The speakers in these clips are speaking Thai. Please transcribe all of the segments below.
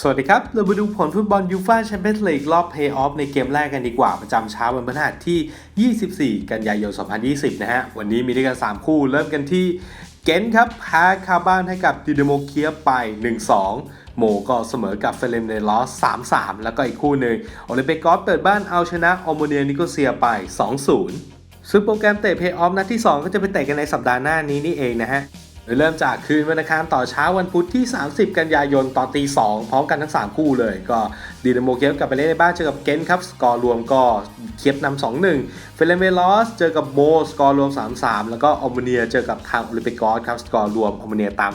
สวัสดีครับ เรามาดูผลฟุตบอลยูฟ่าแชมเปี้ยนส์ลีกรอบเพลย์ออฟในเกมแรกกันดีกว่า ประจำเช้าวันพฤหัสที่ 24 กันยายน 2020 นะฮะ วันนี้มีด้วยกัน 3 คู่เริ่มกันที่เกนครับแพ้คาบ้านให้กับดินาโมเคียไป 1-2 โมก็เสมอกับเฟเรมเนลอส 3-3 แล้วก็อีกคู่หนึ่งโอลิมปิกอสเปิดบ้านเอาชนะออโมเนียนิโกเซียไป 2-0ซึ่งโปรแกรมเตะเพย์ออฟนัดที่ 2 ก็จะไปเตะกันในสัปดาห์หน้านี้นี่เองนะฮะ โดยเริ่มจากคืนวันอังคารต่อเช้าวันพุธที่ 30 กันยายนตอนตี2พร้อมกันทั้ง 3 คู่เลย ก็ดีนาโมเคียฟกลับไปเล่นในบ้านเจอกับเกนครับ สกอร์รวมก็เคียบนำ2-1 เฟเรนเวลอสเจอกับโมสกอร์รวม 3-3 แล้วก็ออมเนียเจอกับทางโอลิมปิกอสครับสกอร์รวมออมเนียตาม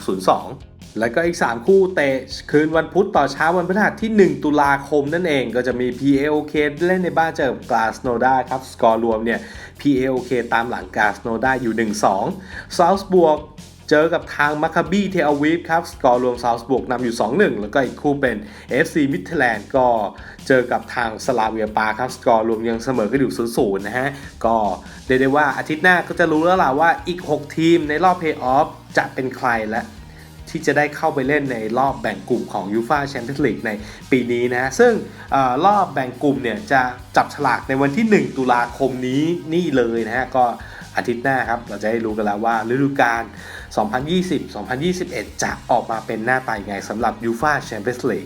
0-2แล้วก็อีก 3 คู่เตะคืนวันพุธต่อเช้าวันพฤหัสที่ 1 ตุลาคมนั่นเองก็จะมี PAOK เล่นในบ้านเจอกับกลาสโนดาครับ สกอร์รวมเนี่ย PAOK ตามหลังกลาสโนดาอยู่ 1-2ซาส์บวก เจอกับทางมาคาบีเทอวีฟครับสกอร์รวมซาวส์บวกนำอยู่ 2-1 แล้วก็อีกคู่เป็น FC มิดแลนด์ก็เจอกับทางสลาเวียปาครับสกอร์รวมยังเสมอกันอยู่0-0นะฮะก็เรียกได้ว่าอาทิตย์หน้าก็จะรู้แล้วล่ะว่าอีก 6 ทีมในรอบเพย์ออฟจะเป็นใครและที่จะได้เข้าไปเล่นในรอบแบ่งกลุ่มของยูฟาแชมเปี้ยนส์ลีกในปีนี้นะ ซึ่งอรอบแบ่งกลุ่มเนี่ยจะจับฉลากในวันที่ 1 ตุลาคมนี้นี่เลยนะฮะ ก็อาทิตย์หน้าครับ เราจะได้รู้กันแล้วว่าฤดูกาล 2020-2021 จะออกมาเป็นหน้าตายังไงสำหรับยูฟาแชมเปี้ยนส์ลีก